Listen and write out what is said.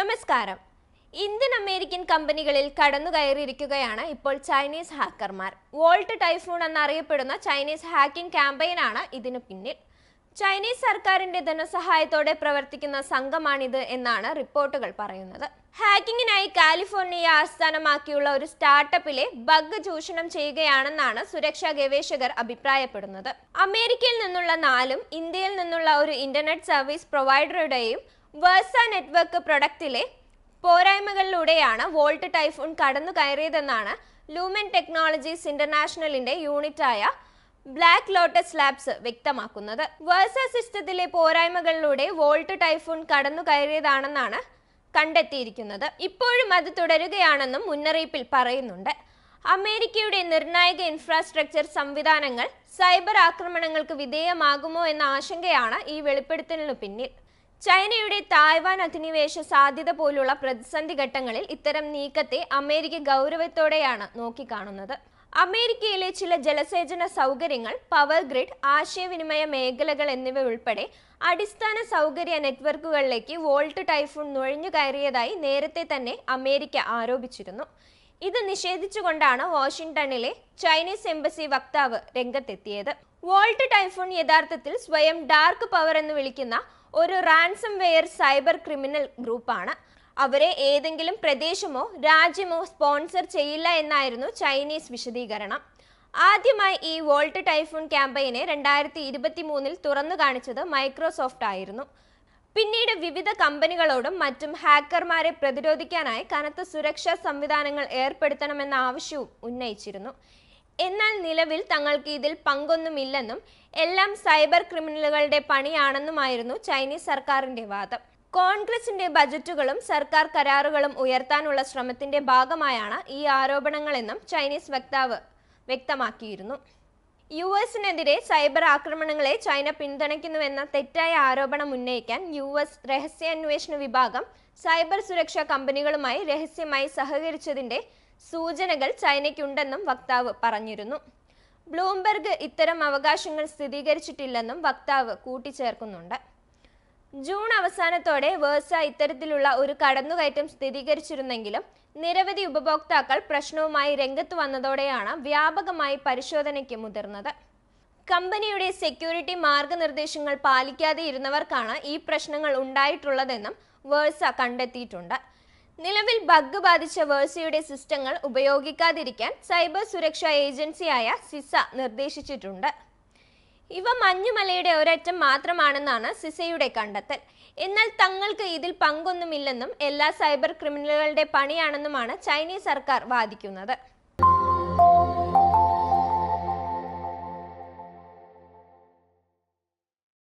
നമസ്കാരം. Indian American കമ്പനികളിൽ കടന്നുകയറിയിരിക്കുകയാണ് ഇപ്പോൾ ചൈനീസ് ഹാക്കർമാർ. വോൾട്ട് ടൈഫൂൺ എന്നറിയപ്പെടുന്ന ചൈനീസ് ഹാക്കിംഗ് ക്യാമ്പയിനാണ് ഇതിനു പിന്നിൽ. ചൈനീസ് സർക്കാരിന്റെ ധനസഹായത്തോടെ പ്രവർത്തിക്കുന്ന സംഘമാണിത് എന്നാണ് റിപ്പോർട്ടുകൾ പറയുന്നത്. ഹാക്കിങ്ങിനായി കാലിഫോർണിയ ആസ്ഥാനമാക്കിയുള്ള ഒരു സ്റ്റാർട്ടപ്പിലെ ബഗ് ചൂഷണം ചെയ്യുകയാണെന്നാണ് സുരക്ഷാ ഗവേഷകർ അഭിപ്രായപ്പെടുന്നത്. അമേരിക്കയിൽ നിന്നുള്ള നാലും ഇന്ത്യയിൽ നിന്നുള്ള ഒരു ഇന്റർനെറ്റ് സർവീസ് പ്രൊവൈഡറുടെയും വേഴ്സ നെറ്റ്വർക്ക് പ്രൊഡക്റ്റിലെ പോരായ്മകളിലൂടെയാണ് വോൾട്ട് ടൈഫൂൺ കടന്നു കയറിയതെന്നാണ് ലൂമൻ ടെക്നോളജീസ് ഇന്റർനാഷണലിന്റെ യൂണിറ്റായ ബ്ലാക്ക് ലോട്ടസ് ലാബ്സ് വ്യക്തമാക്കുന്നത്. വേഴ്സ സിസ്റ്റത്തിലെ പോരായ്മകളിലൂടെ വോൾട്ട് ടൈഫൂൺ കടന്നു കയറിയതാണെന്നാണ് കണ്ടെത്തിയിരിക്കുന്നത്. ഇപ്പോഴും അത് തുടരുകയാണെന്നും മുന്നറിയിപ്പിൽ പറയുന്നുണ്ട്. അമേരിക്കയുടെ നിർണായക ഇൻഫ്രാസ്ട്രക്ചർ സംവിധാനങ്ങൾ സൈബർ ആക്രമണങ്ങൾക്ക് വിധേയമാകുമോ എന്ന ആശങ്കയാണ് ഈ വെളിപ്പെടുത്തലിനു പിന്നിൽ. ചൈനയുടെ തായ്വാൻ അധിനിവേശ സാധ്യത പോലുള്ള പ്രതിസന്ധി ഘട്ടങ്ങളിൽ ഇത്തരം നീക്കത്തെ അമേരിക്ക ഗൗരവത്തോടെയാണ് നോക്കിക്കാണുന്നത്. അമേരിക്കയിലെ ചില ജലസേചന സൗകര്യങ്ങൾ പവർ ഗ്രിഡ് ആശയവിനിമയ മേഖലകൾ എന്നിവ ഉൾപ്പെടെ അടിസ്ഥാന സൗകര്യ നെറ്റ്വർക്കുകളിലേക്ക് വോൾട്ട് ടൈഫൂൺ നുഴഞ്ഞു കയറിയതായി നേരത്തെ തന്നെ അമേരിക്ക ആരോപിച്ചിരുന്നു. ഇത് നിഷേധിച്ചുകൊണ്ടാണ് വാഷിംഗ്ടണിലെ ചൈനീസ് എംബസി വക്താവ് രംഗത്തെത്തിയത്. വോൾട്ട് ടൈഫൂൺ യഥാർത്ഥത്തിൽ സ്വയം ഡാർക്ക് പവർ എന്ന് വിളിക്കുന്ന ഒരു റാൻസം വെയർ സൈബർ ക്രിമിനൽ ഗ്രൂപ്പാണ്. അവരെ ഏതെങ്കിലും പ്രദേശമോ രാജ്യമോ സ്പോൺസർ ചെയ്യില്ല എന്നായിരുന്നു ചൈനീസ് വിശദീകരണം. ആദ്യമായി ഈ വോൾട്ട് ടൈഫൂൺ ക്യാമ്പയിനെ രണ്ടായിരത്തി ഇരുപത്തി മൂന്നിൽ തുറന്നു കാണിച്ചത് മൈക്രോസോഫ്റ്റ് ആയിരുന്നു. പിന്നീട് വിവിധ കമ്പനികളോടും മറ്റും ഹാക്കർമാരെ പ്രതിരോധിക്കാനായി കനത്ത സുരക്ഷാ സംവിധാനങ്ങൾ ഏർപ്പെടുത്തണമെന്ന ആവശ്യവും ഉന്നയിച്ചിരുന്നു. എന്നാൽ നിലവിൽ തങ്ങൾക്ക് ഇതിൽ പങ്കൊന്നുമില്ലെന്നും എല്ലാം സൈബർ ക്രിമിനലുകളുടെ പണിയാണെന്നുമായിരുന്നു ചൈനീസ് സർക്കാരിന്റെ വാദം. കോൺഗ്രസിന്റെ ബജറ്റുകളും സർക്കാർ കരാറുകളും ഉയർത്താനുള്ള ശ്രമത്തിന്റെ ഭാഗമായാണ് ഈ ആരോപണങ്ങളെന്നും ചൈനീസ് വക്താവ് വ്യക്തമാക്കിയിരുന്നു. യു എസിനെതിരെ സൈബർ ആക്രമണങ്ങളെ ചൈന പിന്തുണയ്ക്കുന്നുവെന്ന തെറ്റായ ആരോപണം ഉന്നയിക്കാൻ യു എസ് രഹസ്യാന്വേഷണ വിഭാഗം സൈബർ സുരക്ഷാ കമ്പനികളുമായി രഹസ്യമായി സഹകരിച്ചതിന്റെ സൂചനകൾ ചൈനയ്ക്കുണ്ടെന്നും വക്താവ് പറഞ്ഞിരുന്നു. ബ്ലൂംബെർഗ് ഇത്തരം അവകാശങ്ങൾ സ്ഥിരീകരിച്ചിട്ടില്ലെന്നും വക്താവ് കൂട്ടിച്ചേർക്കുന്നുണ്ട്. ജൂൺ അവസാനത്തോടെ വേഴ്സ ഇത്തരത്തിലുള്ള ഒരു കടന്നുകയറ്റം സ്ഥിരീകരിച്ചിരുന്നെങ്കിലും നിരവധി ഉപഭോക്താക്കൾ പ്രശ്നവുമായി രംഗത്ത് വന്നതോടെയാണ് വ്യാപകമായി പരിശോധനയ്ക്ക് മുതിർന്നത്. കമ്പനിയുടെ സെക്യൂരിറ്റി മാർഗനിർദ്ദേശങ്ങൾ പാലിക്കാതെ ഇരുന്നവർക്കാണ് ഈ പ്രശ്നങ്ങൾ ഉണ്ടായിട്ടുള്ളതെന്നും വേഴ്സ കണ്ടെത്തിയിട്ടുണ്ട്. നിലവിൽ ബഗ് ബാധിച്ച വേഴ്സയുടെ സിസ്റ്റങ്ങൾ ഉപയോഗിക്കാതിരിക്കാൻ സൈബർ സുരക്ഷാ ഏജൻസിയായ സിസ നിർദ്ദേശിച്ചിട്ടുണ്ട്. ഇവ മഞ്ഞുമലയുടെ ഒരറ്റം മാത്രമാണെന്നാണ് സിസയുടെ കണ്ടെത്തൽ. എന്നാൽ തങ്ങൾക്ക് ഇതിൽ പങ്കൊന്നുമില്ലെന്നും എല്ലാ സൈബർ ക്രിമിനലുകളുടെ പണിയാണെന്നുമാണ് ചൈനീസ് സർക്കാർ വാദിക്കുന്നത്.